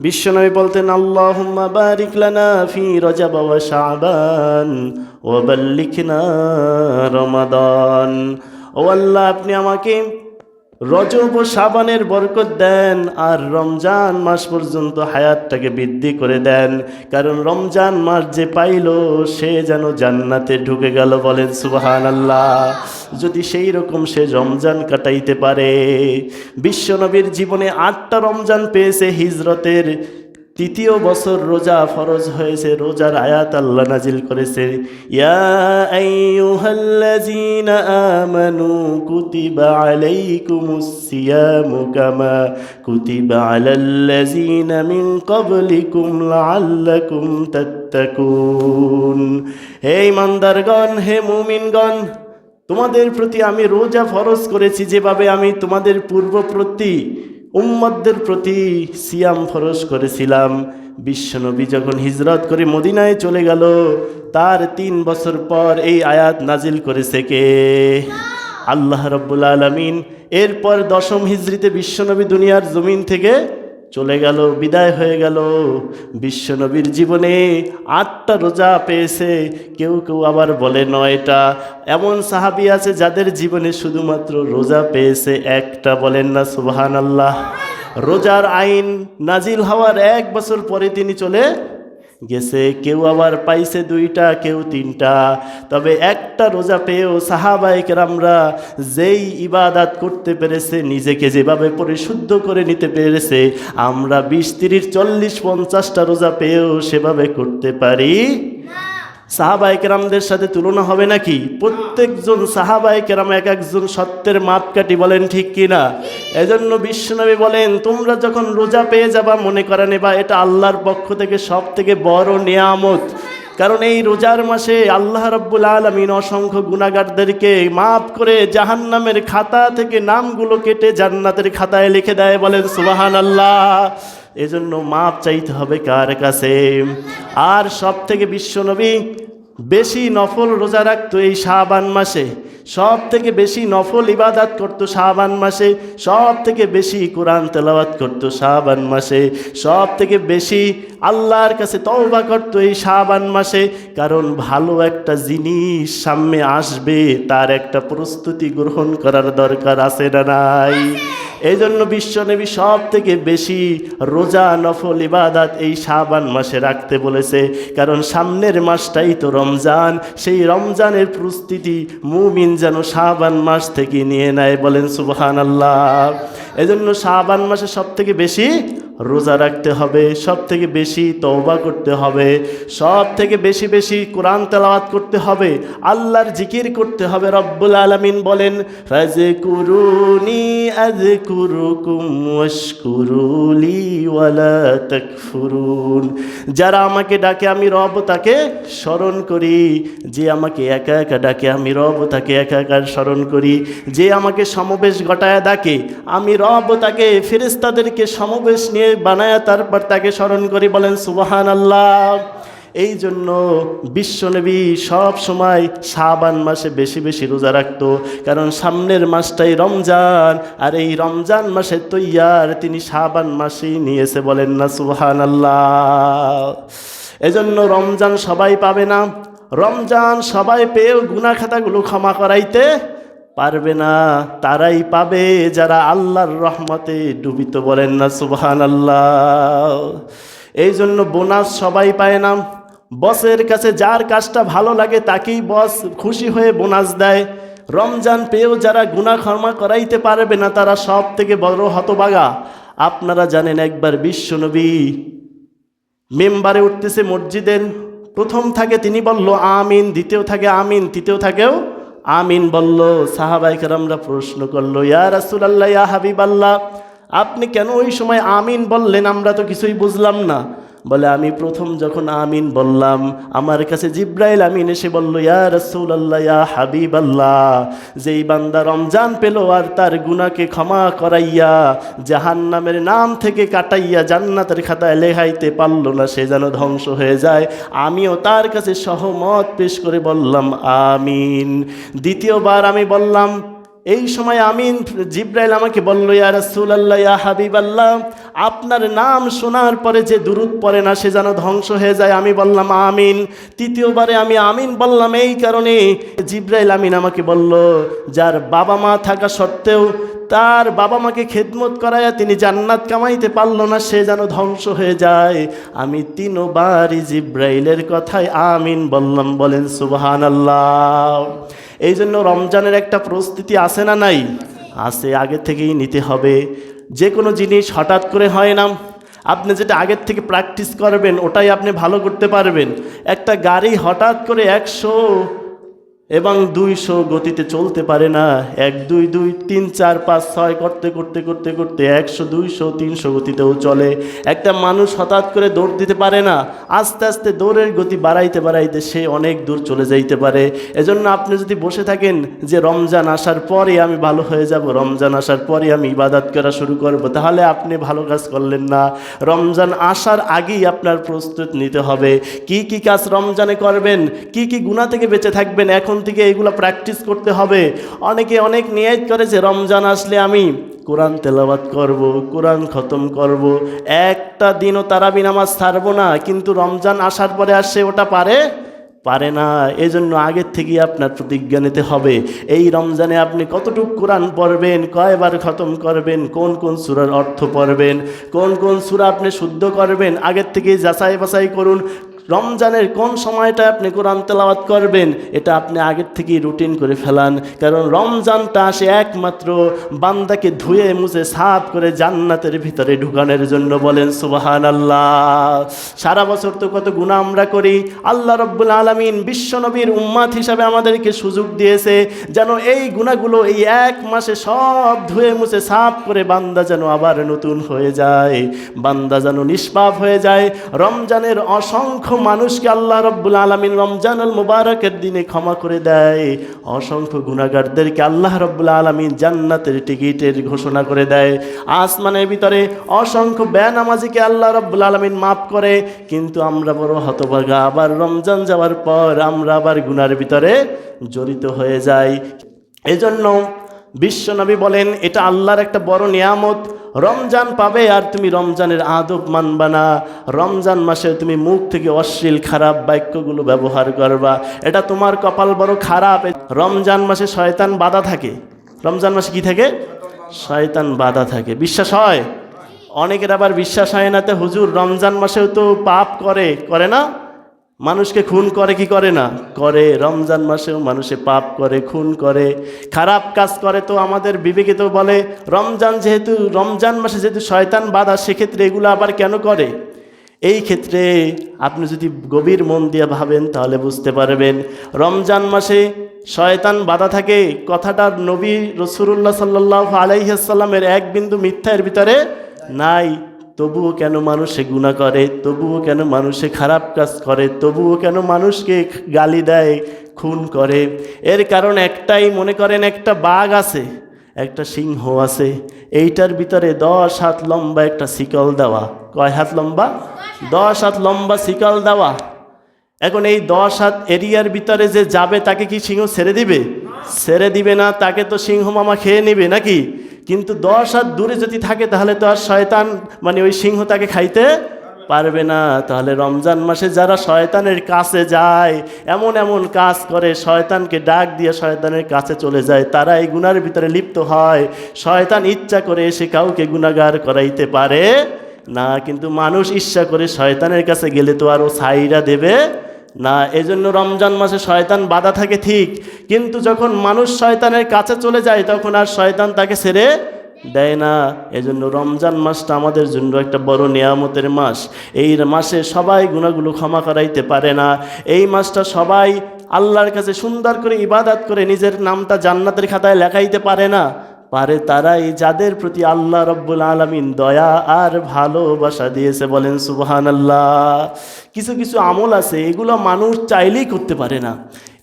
বিশ্বনবী বলতেন, আল্লাহুম্মা বারিক লানা ফি রজব ওয়া শাবান ওয়া বাল্লিকনা রমাদান। ও আল্লাহ, আপনি আমাকে রজব ও সাবানের বরকত দেন আর রমজান মাস পর্যন্ত হায়াতটাকে বৃদ্ধি করে দেন। কারণ রমজান মাস যে পাইল, সে যেন জান্নাতে ঢুকে গেল বলেন সুবাহান আল্লাহ যদি সেই রকম সে রমজান কাটাইতে পারে, বিশ্বনবীর জীবনে আটটা রমজান পেয়েছে হিজরতের। তৃতীয় বছর রোজা ফরজ হয়েছে, রোজার আয়াত আল্লাহ নাজিল করেছে। আমানু কামা হে ইমানদারগণ হে মুমিনগণ, তোমাদের প্রতি আমি রোজা ফরজ করেছি, যেভাবে আমি তোমাদের পূর্বপ্রতি উম্মদদের প্রতি সিয়াম ফরজ করেছিলাম। বিশ্বনবী যখন হিজরত করে মদিনায় চলে গেল, তার তিন বছর পর এই আয়াত নাজিল করেছে কে? আল্লাহ রব্বুল আলমিন। এরপর দশম হিজড়িতে বিশ্বনবী দুনিয়ার জমিন থেকে চলে গেল, বিদায় হয়ে গেল। বিশ্বনবীর জীবনে আটটা রোজা পেয়েছে, কেউ কেউ আবার বলে নয়টা। এমন সাহাবি আছে যাদের জীবনে শুধুমাত্র রোজা পেয়েছে একটা, বলেন না সুবাহান আল্লাহ রোজার আইন নাজিল হওয়ার এক বছর পরে তিনি চলে গেছে, কেউ আবার পাইছে দুইটা, কেউ তিনটা। তবে একটা রোজা পেয়েও সাহাবাইকেরামরা যেই ইবাদাত করতে পেরেছে, নিজেকে যেভাবে পরিশুদ্ধ করে নিতে পেরেছে, আমরা বিশ, তিরিশ, চল্লিশ, পঞ্চাশটা রোজা পেয়েও সেভাবে করতে পারি? সাহাবাই কেরামদের সাথে তুলনা হবে নাকি? প্রত্যেকজন সাহাবাই কেরাম এক একজন সত্যের মাপকাঠি বলেন ঠিক কিনা? এজন্য বিশ্বনবী বলেন, তোমরা যখন রোজা পেয়ে যাবা, মনে করে নেবা, এটা আল্লাহর পক্ষ থেকে সব থেকে বড় নিয়ামত। কারণ এই রোজার মাসে আল্লাহ রব্বুল আলমিন অসংখ্য গুণাগারদেরকে মাফ করে জাহান্নামের খাতা থেকে নামগুলো কেটে জান্নাতের খাতায় লিখে দেয় বলেন সুবাহান আল্লাহ এজন্য মাপ চাইতে হবে কার কাছে? আর সব থেকে বিশ্বনবী বেশি নফল রোজা রাখতো এই শাহবান মাসে। সব থেকে বেশি নফল ইবাদাত করতো শাহবান মাসে সব থেকে বেশি কোরআন তেলাওয়াত করতো শাহবান মাসে সব থেকে বেশি আল্লাহর কাছে তওবা করতো এই শাহবান মাসে। কারণ ভালো একটা জিনিস সামনে আসবে, তার একটা প্রস্তুতি গ্রহণ করার দরকার আছে না নাই? এই জন্য বিশ্বনবী সব থেকে বেশি রোজা, নফল, ইবাদাত এই শাবান মাসে রাখতে বলেছে। কারণ সামনের মাসটাই তো রমজান। সেই রমজানের প্রস্তুতি মুমিন যেন শাবান মাস থেকে নিয়ে নেয় বলেন সুবহান আল্লাহ এজন্য শাবান মাসে সব থেকে বেশি রোজা রাখতে হবে সব থেকে বেশি তওবা করতে হবে সব থেকে বেশি বেশি কোরআন তেলাওয়াত করতে হবে, আল্লাহর জিকির করতে হবে, রব্বুল আলামিন বলেন ফাজে কুরুনি আজ কুরুকুম ওয়াশকুরুলি ওয়ালা তাকফুরুন। যারা আমাকে ডাকে, আমি রব তাকে স্মরণ করি। যে আমাকে একা একা ডাকে, আমি রব তাকে একা একা স্মরণ করি। যে আমাকে সমাবেশ ঘটায় ডাকে, আমি রব তাকে ফেরেস্তাদেরকে সমাবেশ নিয়ে বানায় তারপর তাকে স্মরণ করি, বলেন সুবাহান আল্লাহ এই জন্য বিশ্বনবী সব সময় শাবান মাসে বেশি বেশি রোজা রাখতো। কারণ সামনের মাসটাই রমজান, আর এই রমজান মাসে তৈয়ার তিনি শাবান মাসেই নিয়েছে, বলেন না সুবহান আল্লাহ এজন্য রমজান সবাই পাবে না। রমজান সবাই পেয়েও গুনা খাতাগুলো ক্ষমা করাইতে পারবে না, তারাই পাবে যারা আল্লাহর রহমতে ডুবিত বলেন না সুবহান আল্লাহ এই জন্য বোনাস সবাই পায় না। বসের কাছে যার কাজটা ভালো লাগে তাকেই বস খুশি হয়ে বোনাস দেয়। রমজান পেয়েও যারা গুণা ক্ষমা করাইতে পারবে না, তারা সব থেকে বড় হতবাগা। আপনারা জানেন একবার বিশ্বনবী মেম্বারে উঠতেছে মসজিদের, প্রথম থাকে তিনি বলল, আমিন দ্বিতীয় থাকে, আমিন তৃতীয় থাকেও আমিন বলল সাহাবাইকার প্রশ্ন করল, ইয়া রাসুল আল্লাহ ইয়া হাবিব আল্লাহ আপনি কেন ওই সময় আমিন বললেন? আমরা তো কিছুই বুঝলাম না। বলে, আমি প্রথম যখন আমিন বললাম, আমার কাছে জিব্রাইল আমিন এসে বলল, ইয়া রসুল আল্লাহ ইয়া হাবিব আল্লাহ যেই বান্দা রমজান পেল আর তার গুনাকে ক্ষমা করাইয়া জাহান নামের নাম থেকে কাটাইয়া জান্নাতের খাতায় লেখাইতে পারল না, সে যেন ধ্বংস হয়ে যায়। আমিও তার কাছে সহমত পেশ করে বললাম, আমিন। দ্বিতীয়বার আমি বললাম এই সময় আমিন জিব্রাইল আমাকে বলল, ইয়া রাসূল আল্লাহ ইয়া হাবিব আল্লাহ আপনার নাম শোনার পরে যে দুরুদ পড়ে না, সে যেন ধ্বংস হয়ে যায়। আমি বললাম, আমিন। তৃতীয়বারে আমি আমিন বললাম, এই কারণে। জিব্রাইল আমিন আমাকে বলল, যার বাবা মা থাকা সত্ত্বেও তার বাবা মাকে খেদমত করায়া তিনি জান্নাত কামাইতে পারল না, সে যেন ধ্বংস হয়ে যায়। আমি তিনবারই জিব্রাইলের কথায় আমিন বললাম, বলেন সুবহান আল্লাহ এই জন্য রমজানের একটা প্রস্তুতি আসে না নাই? আসে আগে থেকেই নিতে হবে। যে কোনো জিনিস হঠাৎ করে হয় না। আপনি যেটা আগের থেকে প্র্যাকটিস করবেন, ওটাই আপনি ভালো করতে পারবেন। একটা গাড়ি হঠাৎ করে একশো এবং দুইশো গতিতে চলতে পারে না। এক, দুই দুই, তিন, চার, পাঁচ, ছয় করতে করতে করতে করতে একশো, দুইশো, তিনশো গতিতেও চলে। একটা মানুষ হঠাৎ করে দৌড় দিতে পারে না, আস্তে আস্তে দৌড়ের গতি বাড়াইতে বাড়াইতে সে অনেক দূর চলে যাইতে পারে। এজন্য আপনি যদি বসে থাকেন যে রমজান আসার পরে আমি ভালো হয়ে যাব, রমজান আসার পরে আমি ইবাদত করা শুরু করব, তাহলে আপনি ভালো কাজ করলেন না। রমজান আসার আগেই আপনার প্রস্তুত নিতে হবে। কি কি কাজ রমজানে করবেন? কি কি গুণা থেকে বেঁচে থাকবেন? এখন থেকে এগুলো প্র্যাকটিস করতে হবে। অনেকে অনেক নিয়াজ করে যে রমজান আসলে আমি কোরআন তেলাবাত করব, কোরআন খতম করব, একটা দিনও তারাবি নামাজ ছাড়বো না, কিন্তু রমজান আসার পরে আর সে ওটা পারে? পারে না। এজন্য আগের থেকেই আপনার প্রতিজ্ঞা নিতে হবে। এই রমজানে আপনি কতটুকু কোরআন পড়বেন, কয়বার খতম করবেন, কোন কোন সুরার অর্থ পড়বেন, কোন কোন সুরা আপনি শুদ্ধ করবেন, আগের থেকেই যাচাই বাছাই করুন রমজানের কোন সময়টা আপনি কোরআন তেলাওয়াত করবেন, এটা আপনি আগের থেকেই রুটিন করে ফেলান। কারণ রমজানটা আসে একমাত্র বান্দাকে ধুয়ে মুছে সাফ করে জান্নাতের ভিতরে ঢুকানোর জন্য বলেন সুবাহান আল্লাহ সারা বছর তো কত গুণা আমরা করি। আল্লাহ রব্বুল আলমিন বিশ্বনবীর উম্মাত হিসাবে আমাদেরকে সুযোগ দিয়েছে, যেন এই গুণাগুলো এই এক মাসে সব ধুয়ে মুছে সাফ করে বান্দা যেন আবার নতুন হয়ে যায়, বান্দা যেন নিষ্পাপ হয়ে যায়। রমজানের অসংখ্য মানুষকে আল্লাহ রব্বুল আলমিন রমজানুল মুবারকের দিনে ক্ষমা করে দেয়। অসংখ্য গুণাগারদেরকে আল্লাহ রব্বুল আলমিন জান্নাতের টিকিটের ঘোষণা করে দেয়। আসমানের ভিতরে অসংখ্য বেনামাজিকে আল্লাহ রব্বুল আলমিন মাফ করে, কিন্তু আমরা বড় হতভাগা। আবার রমজান যাওয়ার পর আমরা আবার গুনার ভিতরে জড়িত হয়ে যাই। এজন্য বিশ্বনবী বলেন, এটা আল্লাহর একটা বড় নিয়ামত। রমজান পাবে আর তুমি রমজানের আদব মানবা না। রমজান মাসে তুমি মুখ থেকে অশ্লীল খারাপ বাক্যগুলো ব্যবহার করবা। এটা তোমার কপাল বড় খারাপ। রমজান মাসে শয়তান বাধা থাকে। রমজান মাসে কি থাকে? শয়তান বাধা থাকে। বিশ্বাস হয়? অনেকের আবার বিশ্বাস হয় না তো হুজুর, রমজান মাসেও তো পাপ করে করে না? মানুষকে খুন করে কি করে না? করে। রমজান মাসেও মানুষে পাপ করে, খুন করে। খারাপ কাজ করে তো আমাদের বিবেকে তো বলে, রমজান যেহেতু, রমজান মাসে যেহেতু শয়তান বাধা, সেক্ষেত্রে এগুলো আবার কেন করে? এই ক্ষেত্রে আপনি যদি গভীর মন দিয়ে ভাবেন, তাহলে বুঝতে পারবেন। রমজান মাসে শয়তান বাধা থাকে কথাটার নবী রসুল্লাহ সাল্লাহ আলাইসাল্লামের এক বিন্দু মিথ্যার ভিতরে নাই। তবুও কেন মানুষে গুণা করে? তবুও কেন মানুষে খারাপ কাজ করে? তবুও কেন মানুষকে গালি দেয়, খুন করে? এর কারণ একটাই, মনে করেন একটা বাঘ আছে, একটা সিংহ আছে। এইটার ভিতরে দশ হাত লম্বা একটা শিকল দেওয়া। কয় হাত লম্বা? দশ হাত লম্বা শিকল দেওয়া। এখন এই দশ হাত এরিয়ার ভিতরে যে যাবে, তাকে কি সিংহ ছেড়ে দিবে? ছেড়ে দিবে না, তাকে তো সিংহ মামা খেয়ে নেবে নাকি? কিন্তু দশ হাত দূরে যদি থাকে, তাহলে তো আর শয়তান মানে ওই সিংহ তাকে খাইতে পারবে না। তাহলে রমজান মাসে যারা শয়তানের কাছে যায়, এমন এমন কাজ করে, শয়তানকে ডাক দিয়ে শয়তানের কাছে চলে যায় তারা এই গুনার ভিতরে লিপ্ত হয়। শয়তান ইচ্ছা করে এসে কাউকে গুণাগার করাইতে পারে না, কিন্তু মানুষ ইচ্ছা করে শয়তানের কাছে গেলে তো আর ও সাইরা দেবে। না, এজন্য রমজান মাসে শয়তান বাধা থাকে ঠিক, কিন্তু যখন মানুষ শয়তানের কাছে চলে যায়, তখন আর শয়তান তাকে ছেড়ে দেয় না। এজন্য রমজান মাসটা আমাদের জন্য একটা বড় নিয়ামতের মাস। এই মাসে সবাই গুণাগুলো ক্ষমা করাইতে পারে না। এই মাসটা সবাই আল্লাহর কাছে সুন্দর করে ইবাদাত করে নিজের নামটা জান্নাতের খাতায় লেখাইতে পারে না। পারে তারাই যাদের প্রতি আল্লাহ রব্বুল আলমিন দয়া আর ভালোবাসা দিয়েছে বলেন সুবহান আল্লাহ কিছু কিছু আমল আছে, এগুলো মানুষ চাইলেই করতে পারে না।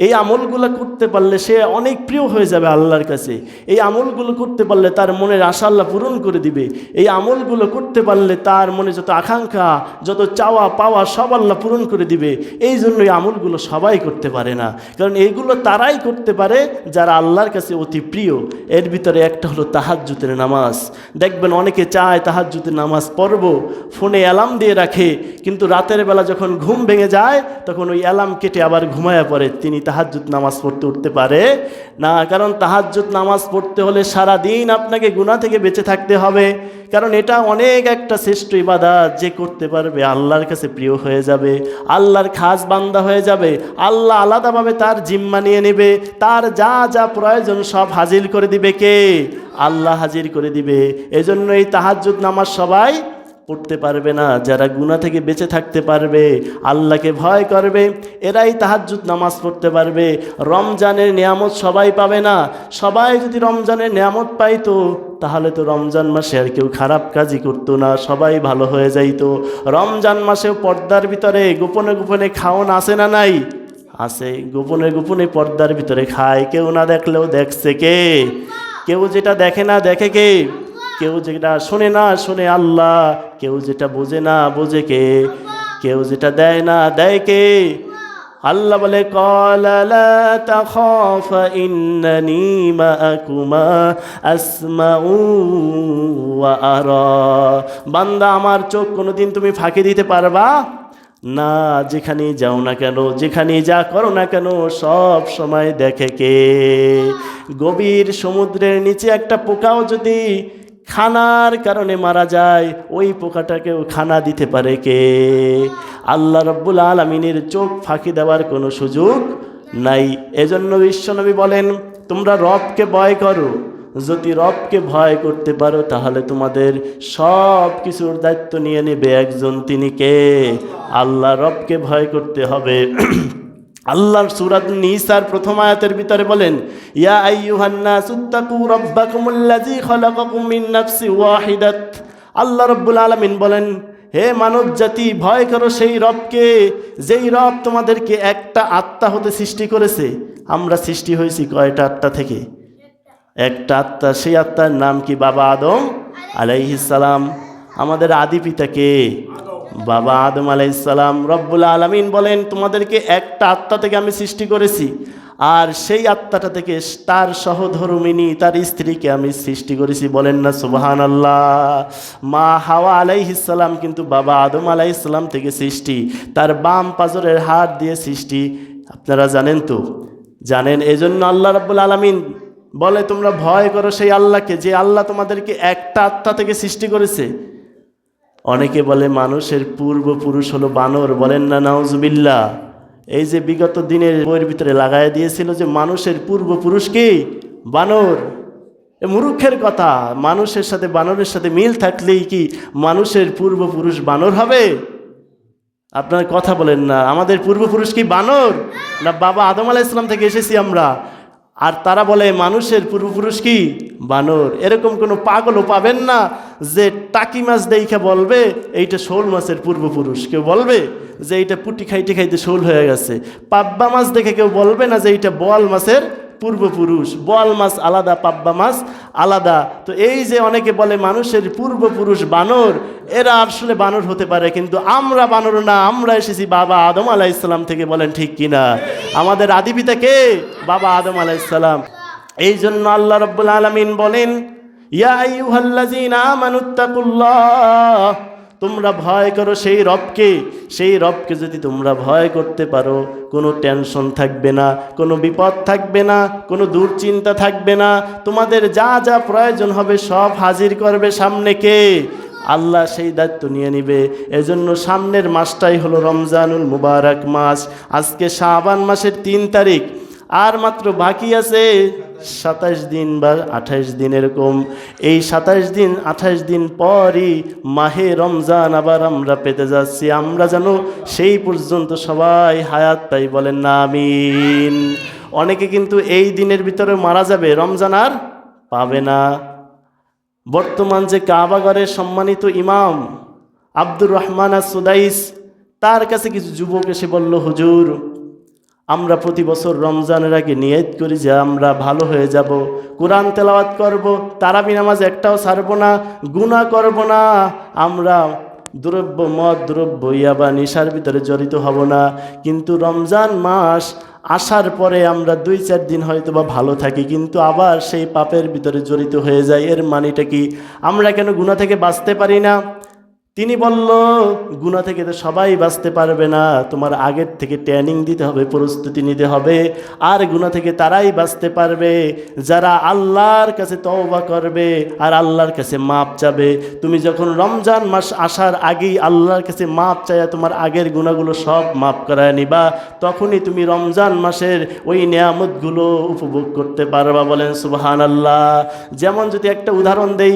এই আমলগুলো করতে পারলে সে অনেক প্রিয় হয়ে যাবে আল্লাহর কাছে। এই আমলগুলো করতে পারলে তার মনের আশা আল্লাহ পূরণ করে দিবে। এই আমলগুলো করতে পারলে তার মনে যত আকাঙ্ক্ষা, যত চাওয়া পাওয়া সব আল্লাহ পূরণ করে দিবে। এই জন্য এই আমলগুলো সবাই করতে পারে না। কারণ এইগুলো তারাই করতে পারে যারা আল্লাহর কাছে অতি প্রিয়। এর ভিতরে একটা হলো তাহাজ্জুতের নামাজ। দেখবেন অনেকে চায় তাহাজ্জুতের নামাজ পড়ব, ফোনে অ্যালার্ম দিয়ে রাখে, কিন্তু রাতের বেলা যখন ঘুম ভেঙে যায়, তখন ওই অ্যালার্ম কেটে আবার ঘুমায়া পড়ে। তিনি তাহাজ্জুদ নামাজ পড়তে উঠতে পারে। না, কারণ তাহাজ্জুদ নামাজ পড়তে হলে সারা দিন আপনাকে গুণা থেকে বেঁচে থাকতে হবে। কারণ এটা অনেক একটা শ্রেষ্ঠ ইবাদত, যে করতে পারবে আল্লাহর কাছে প্রিয় হয়ে যাবে। আল্লাহর খাস বান্দা হয়ে যাবে। আল্লাহ আলাদাভাবে তার জিম্মা নিয়ে নেবে। তার যা যা প্রয়োজন সব হাজির করে দিবে কে? আল্লাহ হাজির করে দিবে। এজন্য এই তাহাজ্জুদ নামাজ সবাই পড়তে পারবে না, যারা গুণা থেকে বেঁচে থাকতে পারবে, আল্লাহকে ভয় করবে, এরাই তাহাজ্জুদ নামাজ পড়তে পারবে। রমজানের নিয়ামত সবাই পাবে না। সবাই যদি রমজানের নিয়ামত পাইতো, তাহলে তো রমজান মাসে আর কেউ খারাপ কাজই করতো না, সবাই ভালো হয়ে যাইতো। রমজান মাসেও পর্দার ভিতরে গোপনে গোপনে খাওন আসে না নাই? আসে গোপনে গোপনে পর্দার ভিতরে খায়। কেউ না দেখলেও দেখছে কে? কেউ যেটা দেখে না দেখে কে? কেউ যেটা শোনে না, শোনে আল্লাহ। কেউ যেটা বোঝে না, বোঝে কে? কেউ যেটা দেয় না, দেয় কে? আল্লাহ বলে বান্দা, আমার চোখ কোনোদিন তুমি ফাঁকি দিতে পারবা? না, যেখানেই যাও না কেন, যেখানেই যা করো না কেন, সব সময় দেখে কে? গভীর সমুদ্রের নিচে একটা পোকাও যদি খানার কারণে মারা যায়, ওই পোকাটাকেও খানা দিতে পারে কে? আল্লাহ রব্বুল আলমিনের চোখ ফাঁকি দেওয়ার কোনো সুযোগ নাই। এজন্য বিশ্বনবী বলেন, তোমরা রবকে ভয় করো। যদি রবকে ভয় করতে পারো, তাহলে তোমাদের সব কিছুর দায়িত্ব নিয়ে নেবে একজন। তিনি কে? আল্লাহ রবকে ভয় করতে হবে। আল্লাহর সুরাত নিসার প্রথম আয়াতের ভিতরে বলেন, ইয়া আইয়ুহান্না সুত্তাকু রাব্বাকুমুল্লাযী খালাকাকুম মিন নাফসি ওয়াহিদাত। আল্লাহ রাব্বুল আলামিন বলেন, হে মানব জাতি ভয় করো সেই রবকে, যেই রব তোমাদেরকে একটা আত্মা হতে সৃষ্টি করেছে। আমরা সৃষ্টি হয়েছি কয়টা আত্মা থেকে? একটা আত্মা, সেই আত্মার নাম কি বাবা আদম আলাইহিসালাম আমাদের আদি পিতাকে বাবা আদম আলাইসালাম রব্বুল আলমিন বলেন, তোমাদেরকে একটা আত্মা থেকে আমি সৃষ্টি করেছি, আর সেই আত্মাটা থেকে তার সহধর্মিনী, তার স্ত্রীকে আমি সৃষ্টি করেছি। বলেন না সুবাহান আল্লাহ মা হাওয়া আলাইহিসাল্লাম কিন্তু বাবা আদম আলাইসাল্লাম থেকে সৃষ্টি, তার বাম পাজরের হাত দিয়ে সৃষ্টি। আপনারা জানেন তো? জানেন, এজন্য আল্লাহ রব্বুল আলমিন বলে, তোমরা ভয় করো সেই আল্লাহকে, যে আল্লাহ তোমাদেরকে একটা আত্মা থেকে সৃষ্টি করেছে। অনেকে বলে মানুষের পূর্বপুরুষ হলো বানর, বলেন না নাউজুবিল্লা এই যে বিগত দিনের বইয়ের ভিতরে লাগাই দিয়েছিল যে মানুষের পূর্বপুরুষ কি? বানর। মূর্খের কথা, মানুষের সাথে বানরের সাথে মিল থাকলেই কি মানুষের পূর্বপুরুষ বানর হবে? আপনার কথা বলেন না, আমাদের পূর্বপুরুষ কি বানর? না, বাবা আদম আলাহ ইসলাম থেকে এসেছি আমরা। আর তারা বলে, মানুষের পূর্বপুরুষ কি? বানর। এরকম কোনো পাগলও পাবেন না যে টাকি মাছ দেখে বলবে, এইটা শোল মাছের পূর্বপুরুষ। কেউ বলবে যে, এইটা পুটি খাইতে খাইতে শোল হয়ে গেছে। পাব্বা মাছ দেখে কেউ বলবে না যে, এইটা বোয়াল মাছের পূর্বপুরুষ। বোয়াল মাছ আলাদা, পাব্বা মাছ আলাদা। তো এই যে অনেকে বলে মানুষের পূর্বপুরুষ বানর, এরা আসলে বানর হতে পারে, কিন্তু আমরা বানর না। আমরা এসেছি বাবা আদম আলাহ ইসলাম থেকে, বলেন ঠিক কিনা? আমাদের আদিপিতা কে? বাবা আদম আলাহ ইসলাম এই জন্য আল্লাহ রব্বুল আলমিন বলেন, ইয়া ইউহাল্লাজিন আমানুত্তাকুল্লাহ তোমরা ভয় করো সেই রবকে। সেই রবকে যদি তোমরা ভয় করতে পারো, কোনো টেনশন থাকবে না, কোনো বিপদ থাকবে না, কোনো দুশ্চিন্তা থাকবে না। তোমাদের যা যা প্রয়োজন হবে সব হাজির করবে সামনে কে? আল্লাহ সেই দায়িত্ব নিয়ে নিবে। এজন্য সামনের মাসটাই হলো রমজানুল মুবারক মাস। আজকে শাবান মাসের তিন তারিখ। আর মাত্র বাকি আছে সাতাশ দিন বা আঠাশ দিন এরকম। এই সাতাশ দিন, আঠাশ দিন পরই মাহে রমজান আবার আমরা পেতে যাচ্ছি। আমরা যেন সেই পর্যন্ত সবাই হায়াত পাই বলেন না, আমিন। অনেকে কিন্তু এই দিনের ভিতরে মারা যাবে, রমজান আর পাবে না। বর্তমান যে কাবাগরের সম্মানিত ইমাম আব্দুর রহমান আর সুদাইস, তার কাছে কিছু যুবক এসে বলল, হুজুর আমরা প্রতি বছর রমজানের আগে নিয়ত করি যে আমরা ভালো হয়ে যাব, কোরআন তেলাওয়াত করব, তারাবি নামাজ একটাও ছাড়বো না গুণা করব না, আমরা দ্রব্য, মদ, দ্রব্য, ইয়াবা, নিশার ভিতরে জড়িত হব না। কিন্তু রমজান মাস আসার পরে আমরা দুই চার দিন হয়তো বা ভালো থাকি, কিন্তু আবার সেই পাপের ভিতরে জড়িত হয়ে যায় এর মানেটা কি? আমরা কেন গুণা থেকে বাঁচতে পারি না? তিনি বলল গুণা থেকে তো সবাই বাঁচতে পারবে না। তোমার আগের থেকে ট্রেনিং দিতে হবে, প্রস্তুতি নিতে হবে। আর গুণা থেকে তারাই বাঁচতে পারবে। যারা আল্লাহর কাছে তওবা করবে আর আল্লাহর কাছে মাপ চাবে। তুমি যখন রমজান মাস আসার আগেই আল্লাহর কাছে মাপ চাইয়া তোমার আগের গুণাগুলো সব মাপ করায় নিবা, তখনই তুমি রমজান মাসের ওই নিয়ামতগুলো উপভোগ করতে পারবা বলেন সুবহান আল্লাহ যেমন যদি একটা উদাহরণ দেই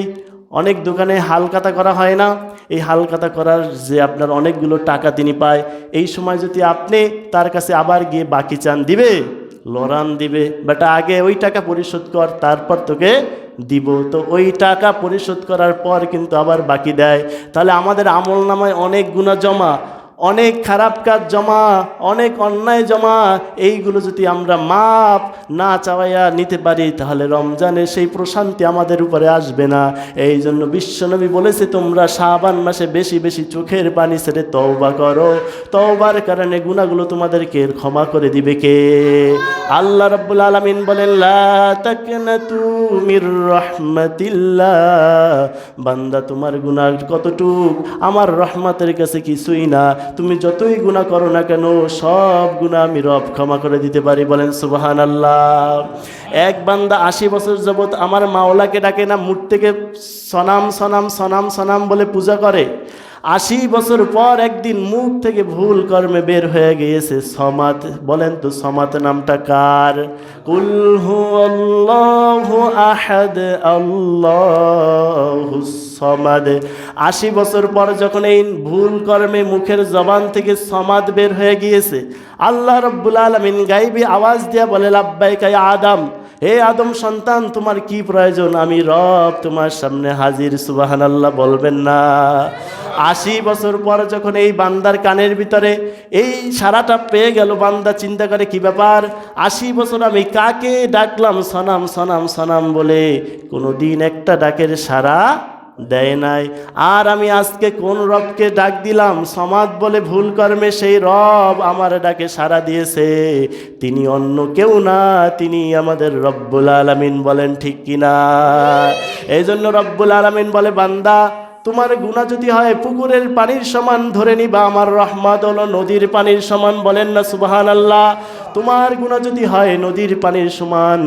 অনেক দোকানে হালকাতা করা হয় না। এই হালকাতা করার যে আপনার অনেকগুলো টাকা তিনি পায়, এই সময় যদি আপনি তার কাছে আবার গিয়ে বাকি চান, দিবে? লড়ান দিবে। বেটা, আগে ওই টাকা পরিশোধ কর, তারপর তোকে দিব। তো ওই টাকা পরিশোধ করার পর কিন্তু আবার বাকি দেয়। তাহলে আমাদের আমল নামায় অনেক গুণা জমা। অনেক খারাপ কাজ জমা, অনেক অন্যায় জমা, এইগুলো যদি আমরা মাপ না চাওয়াইয়া নিতে পারি, তাহলে রমজানের সেই প্রশান্তি আমাদের উপরে আসবে না। এই জন্য বিশ্বনবী বলেছে, তোমরা শাবান মাসে বেশি বেশি চোখের পানি ছেড়ে তওবা করো। তওবার কারণে গুণাগুলো তোমাদেরকে ক্ষমা করে দিবে কে? আল্লাহ রব্বুল আলামিন বলেন বান্দা, তোমার গুনাহ কতটুক? আমার রহমতের কাছে কিছুই না। তুমি যতই গুণা করো না কেন, সব গুণা আমি রব ক্ষমা করে দিতে পারি, বলেন সুবাহান আল্লাহ এক বান্দা আশি বছর যাবৎ আমার মাওলাকে ডাকে না মুঠ থেকে সনাম সনাম সনাম সনাম বলে পূজা করে আশি বছর পর একদিন মুখ থেকে ভুল কর্মে বের হয়ে গিয়েছে সমাত। বলেন তো সমাত নামটা কার? কুলহু আল্লাহু আহাদ, আল্লাহু সমাদ। আশি বছর পর যখন এই ভুল কর্মে মুখের জবান থেকে সমাদ বের হয়ে গিয়েছে, আল্লাহ রব্বুল আলমিন গাইবি আওয়াজ দিয়া বলে লাব্বাইকাই আদম হে আদম সন্তান, তোমার কি প্রয়োজন? আমি রব তোমার সামনে হাজির সুবাহান আল্লাহ বলবেন না। আশি বছর পর যখন এই বান্দার কানের ভিতরে এই সারাটা পেয়ে গেল, বান্দা চিন্তা করে, কি ব্যাপার? আশি বছর আমি কাকে ডাকলাম? সনাম সনাম সনাম বলে কোনো দিন একটা ডাকের সারা দেয় নাই। আর আমি আজকে কোন রবকে ডাক দিলাম? সমাজ বলে ভুল কর্মে সেই রব আমার ডাকে সাড়া দিয়েছে। তিনি অন্য কেউ না, তিনি আমাদের রব্বুল আলমিন বলেন ঠিক কিনা? এই জন্য রব্বুল আলমিন বলে, বান্দা তোমার গুণা যদি হয়, পুকুরের পানির সমান ধরে নিবা। আমার রহমত হলো নদীর পানির সমান, বলেন না সুবাহান আল্লাহ তোমার গুণা যদি হয়, নদীর পানির সমান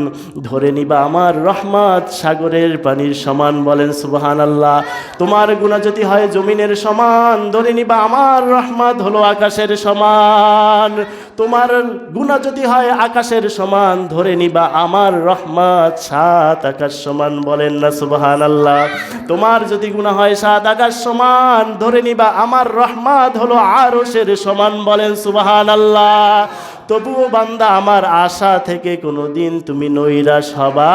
ধরে নিবা। আমার রহমত সাগরের পানির সমান, বলেন সুবাহান আল্লাহ তোমার গুণা যদি হয়, জমিনের সমান ধরে নিবা। আমার রহমত হলো আকাশের সমান। তোমার গুণা যদি হয় আকাশের সমান, ধরে নিবা আমার রহমত সাত আকাশ সমান, বলেন না সুবাহান আল্লাহ তোমার যদি গুণা হয় সাত আকাশ সমান, ধরে নিবা আমার রহমত হলো আরশের সমান, বলেন সুবাহান আল্লাহ তবুও বান্দা, আমার আশা থেকে কোনো দিন তুমি নৈরাশ হবা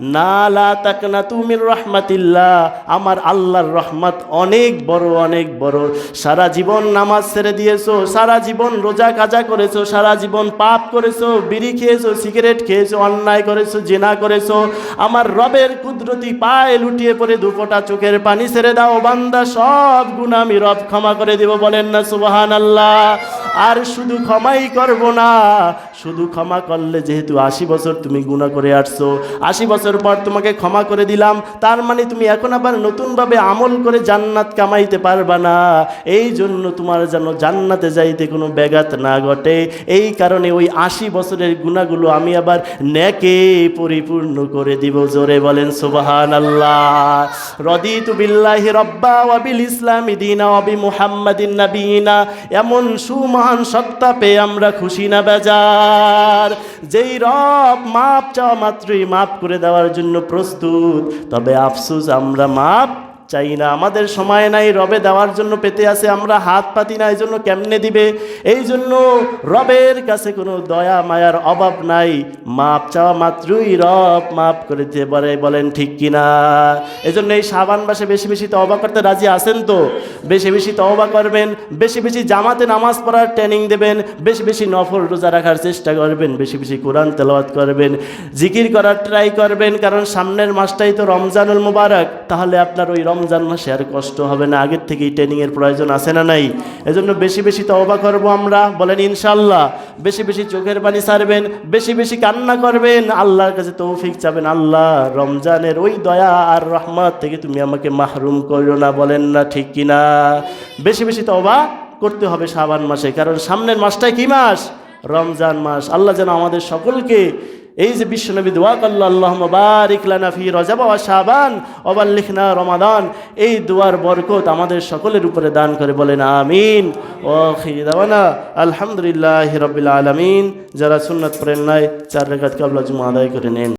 না, লা তাকনা তুমির রহমাতিল্লাহ, আমার আল্লাহর রহমত অনেক বড় অনেক বড়। সারা জীবন নামাজ ছেড়ে দিয়েছ, সারা জীবন রোজা কাজা করেছ, সারা জীবন পাপ করেছ, বিড়ি খেয়েছো, সিগারেট খেয়েছো, অন্যায় করেছ, জেনা করেছ। আমার রবের কুদরতি পায়ে লুটিয়ে পড়ে দুপোটা চোখের পানি ছেড়ে দাও, বান্দা, সব গুণ আমি রব ক্ষমা করে দেব, বলেন না সুবাহান আল্লাহ আর শুধু ক্ষমাই করব না শুধু ক্ষমা করলে যেহেতু আশি বছর তুমি গুণা করে আসছো, আশি বছর পর তোমাকে ক্ষমা করে দিলাম, তার মানে তুমি এখন আবার নতুনভাবে আমল করে জান্নাত কামাইতে পারবা না। এই জন্য তোমার যেন জান্নাতে যাইতে কোনো ব্যাঘাত না ঘটে। এই কারণে ওই আশি বছরের গুণাগুলো আমি আবার নেকে পরিপূর্ণ করে দিব। জোরে বলেন সুবাহান আল্লাহ রদিতু বিল্লাহি রব্বা ওয়াবিল ইসলামি দিনা ওয়াবি মুহাম্মাদিন নাবিনা এমন সুমহান সত্তা পেয়ে আমরা খুশি না বেজার যেই রব মাপ চাওয়া মাত্রই মাপ করে দেওয়ার জন্য প্রস্তুত। তবে আফসুস, আমরা মাপ চাই না। আমাদের সময় নাই, রবে দেওয়ার জন্য পেতে আসে আমরা হাত পাতি না এই জন্য কেমনে দিবে? এই জন্য রবের কাছে কোনো দয়া, মায়ার অভাব নাই। মাপ চাওয়া মাত্রই রব মাপ করে দিতে পারে বলেন ঠিক কিনা। এই জন্য এই সাবান মাসে বেশি বেশি তওবা করতে রাজি আছেন তো? বেশি বেশি তওবা করবেন, বেশি বেশি জামাতে নামাজ পড়ার ট্রেনিং দেবেন, বেশি বেশি নফল রোজা রাখার চেষ্টা করবেন, বেশি বেশি কোরআন তেলাওয়াত করবেন, জিকির করার ট্রাই করবেন, কারণ সামনের মাসটাই তো রমজানুল মুবারক। তাহলে আপনার ওই রমজান মাসে আর কষ্ট হবে না, আগের থেকেই ট্রেনিংয়ের প্রয়োজন আছে না নাই? এজন্য বেশি বেশি তওবা করব আমরা, বলেন ইনশাল্লাহ বেশি বেশি চোখের পানি ছাড়বেন বেশি বেশি কান্না করবেন, আল্লাহর কাছে তৌফিক চাবেন। আল্লাহ, রমজানের ওই দয়া আর রহমত থেকে তুমি আমাকে মাহরুম করো না, বলেন না ঠিক কিনা? বেশি বেশি তওবা করতে হবে শাবান মাসে, কারণ সামনের মাসটাই কি মাস? রমজান মাস। আল্লাহ যেন আমাদের সকলকে এই যে বিশ্বনবী দোয়া করল আল্লাহ বারিক লানা ফি রজাব শাবান লিখনা রমাদান। এই দোয়ার বরকত আমাদের সকলের উপরে দান করে বলেন, আমিন। ও খিদাবানা আলহামদুলিল্লাহ রবিল আলমিন। যারা সুন্নত প্রেরণায় চার রেখাত কাবলা জুমা আদায় করে নেন।